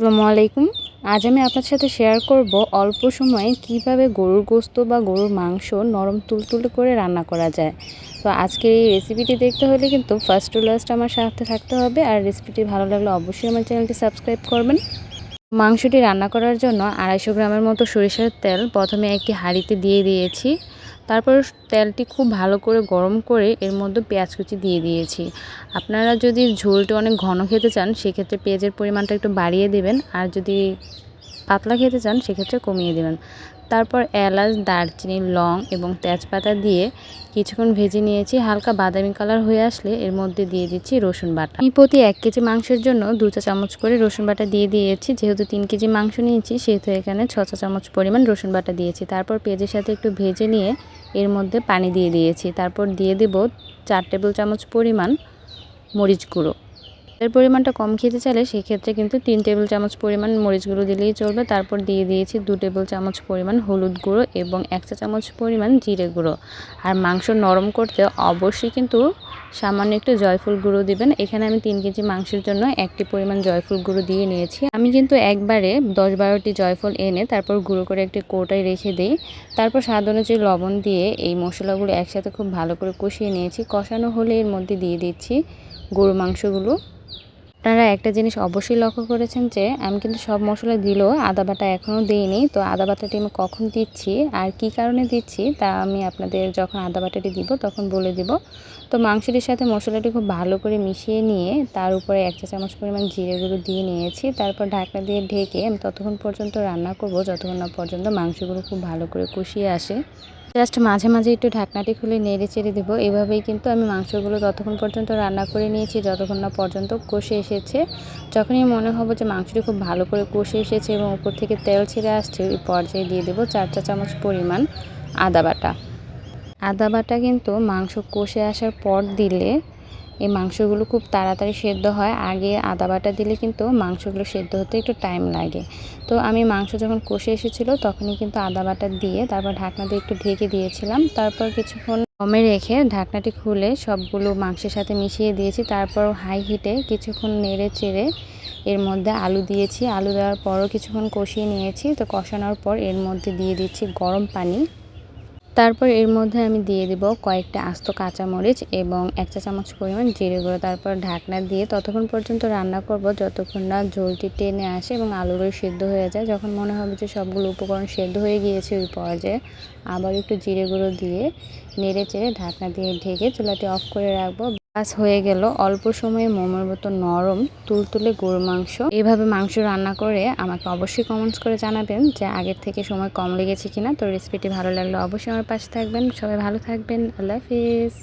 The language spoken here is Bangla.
আসসালামু আলাইকুম। আজ আমি আপনার সাথে শেয়ার করব অল্প সময়ে কীভাবে গরুর গোস্ত বা গরুর মাংস নরম তুলতুলে করে রান্না করা যায়। তো আজকের এই রেসিপিটি দেখতে হলে কিন্তু ফার্স্ট টু লাস্ট আমার সাথে থাকতে হবে আর রেসিপিটি ভালো লাগলে অবশ্যই আমার চ্যানেলটি সাবস্ক্রাইব করবেন। মাংসটি রান্না করার জন্য আড়াইশো গ্রামের মতো সরিষার তেল প্রথমে একটি হাঁড়িতে দিয়ে দিয়েছি। তারপর তেলটি খুব ভালো করে গরম করে এর মধ্যে পেঁয়াজ কুচি দিয়ে দিয়েছি। আপনারা যদি ঝোলটা অনেক ঘন খেতে চান, সেক্ষেত্রে পেঁয়াজের পরিমাণটা একটু বাড়িয়ে দেবেন। আর যদি পাতলা খেতে চান, সেক্ষেত্রে কমিয়ে দেবেন। তারপর এলাচ, দারচিনি, লং এবং তেজপাতা দিয়ে কিছুক্ষণ ভেজে নিয়েছি। হালকা বাদামি কালার হয়ে আসলে এর মধ্যে দিয়ে দিচ্ছি রসুন বাটা। আমি প্রতি এক কেজি মাংসের জন্য দু চা চামচ করে রসুন বাটা দিয়ে দিয়েছি। যেহেতু তিন কেজি মাংস নিয়েছি, সেহেতু এখানে ছ চা চামচ পরিমাণ রসুন বাটা দিয়েছি। তারপর পেঁয়াজের সাথে একটু ভেজে নিয়ে এর মধ্যে পানি দিয়ে দিয়েছি। তারপর দিয়ে দেব চার টেবিল চামচ পরিমাণ মরিচ গুঁড়ো। এর পরিমাণটা কম খেতে চাইলে সেক্ষেত্রে কিন্তু তিন টেবিল চামচ পরিমাণ মরিচ গুঁড়ো দিলেই চলবে। তারপর দিয়ে দিয়েছি দু টেবিল চামচ পরিমাণ হলুদ গুঁড়ো এবং এক চা চামচ পরিমাণ জিরে গুঁড়ো। আর মাংস নরম করতে অবশ্যই কিন্তু সামান্য একটু জয়ফুল গুঁড়ো দিবেন। এখানে আমি তিন কেজি মাংসের জন্য একটি পরিমাণ জয়ফুল গুঁড়ো দিয়ে নিয়েছি। আমি কিন্তু একবারে দশ বারোটি জয়ফল এনে তারপর গুঁড়ো করে একটি কৌটায় রেখে দিই। তারপর স্বাদ অনুযায়ী লবণ দিয়ে এই মশলাগুলো একসাথে খুব ভালো করে কষিয়ে নিয়েছি। কষানো হলে এর মধ্যে দিয়ে দিচ্ছি গরু মাংসগুলো। আপনারা একটা জিনিস অবশ্যই লক্ষ্য করেছেন যে, আমি কিন্তু সব মশলা দিলেও আদা বাটা এখনও দিইনি। তো আদা বাটাটি আমি কখন দিচ্ছি আর কি কারণে দিচ্ছি, তা আমি আপনাদের যখন আদা বাটাটি দিব তখন বলে দিব। তো মাংসটির সাথে মশলাটি খুব ভালো করে মিশিয়ে নিয়ে, তার উপরে এক চা চামচ পরিমাণ জিরে গুঁড়ো দিয়ে নিয়েছি। তারপর ঢাকনা দিয়ে ঢেকে আমি ততক্ষণ পর্যন্ত রান্না করব, যতক্ষণ না পর্যন্ত মাংসগুলো খুব ভালো করে কষিয়ে আসে। জাস্ট মাঝে মাঝে একটু ঢাকনাটি খুলে নেড়ে চেড়ে দেবো। এভাবেই কিন্তু আমি মাংসগুলো ততক্ষণ পর্যন্ত রান্না করে নিয়েছি, যতক্ষণ না পর্যন্ত কষে এসেছে। যখনই মনে হবে যে মাংসটি খুব ভালো করে কষে এসেছে এবং উপর থেকে তেল ছেড়ে আসছে, ওই পর্যায়ে দিয়ে দেবো চার চা চামচ পরিমাণ আদা বাটা। আদা বাটা কিন্তু মাংস কষে আসার পর দিলে এই মাংসগুলো খুব তাড়াতাড়ি সেদ্ধ হয়। আগে আদা বাটা দিলে কিন্তু মাংসগুলো সেদ্ধ হতে একটু টাইম লাগে। তো আমি মাংস যখন কষে এসেছিল তখনই কিন্তু আদা বাটা দিয়ে তারপর ঢাকনা দিয়ে একটু ঢেকে দিয়েছিলাম। তারপর কিছুক্ষণ কমে রেখে ঢাকনাটি খুলে সবগুলো মাংসের সাথে মিশিয়ে দিয়েছি। তারপর হাই হিটে কিছুক্ষণ নেড়ে চেড়ে এর মধ্যে আলু দিয়েছি। আলু দেওয়ার পরও কিছুক্ষণ কষিয়ে নিয়েছি। তো কষানোর পর এর মধ্যে দিয়ে দিচ্ছি গরম পানি। তারপর এর মধ্যে আমি দিয়ে দেব কয়েকটা আস্ত কাঁচামরিচ এবং এক চা চামচ পরিমাণ জিরে গুঁড়ো। তারপর ঢাকনা দিয়ে ততক্ষণ পর্যন্ত রান্না করব যতক্ষণ না ঝোলটি টেনে আসে এবং আলুগুলো সেদ্ধ হয়ে যায়। যখন মনে হবে যে সবগুলো উপকরণ সেদ্ধ হয়ে গিয়েছে ওই পর্যায়ে আবার একটু জিরে গুঁড়ো দিয়ে নেড়ে চেড়ে ঢাকনা দিয়ে ঢেকে চুলাটি অফ করে রাখব। বাস হয়ে গেল অল্প সময়ে মোমোর মতো নরম, তুলতুলে গরু মাংস। এভাবে মাংস রান্না করে আমাকে অবশ্যই কমেন্টস করে জানাবেন যে আগের থেকে সময় কম লেগেছে কিনা। তো রেসিপিটি ভালো লাগলে অবশ্যই আমার পাশে থাকবেন। সবাই ভালো থাকবেন। আল্লাহ হাফিজ।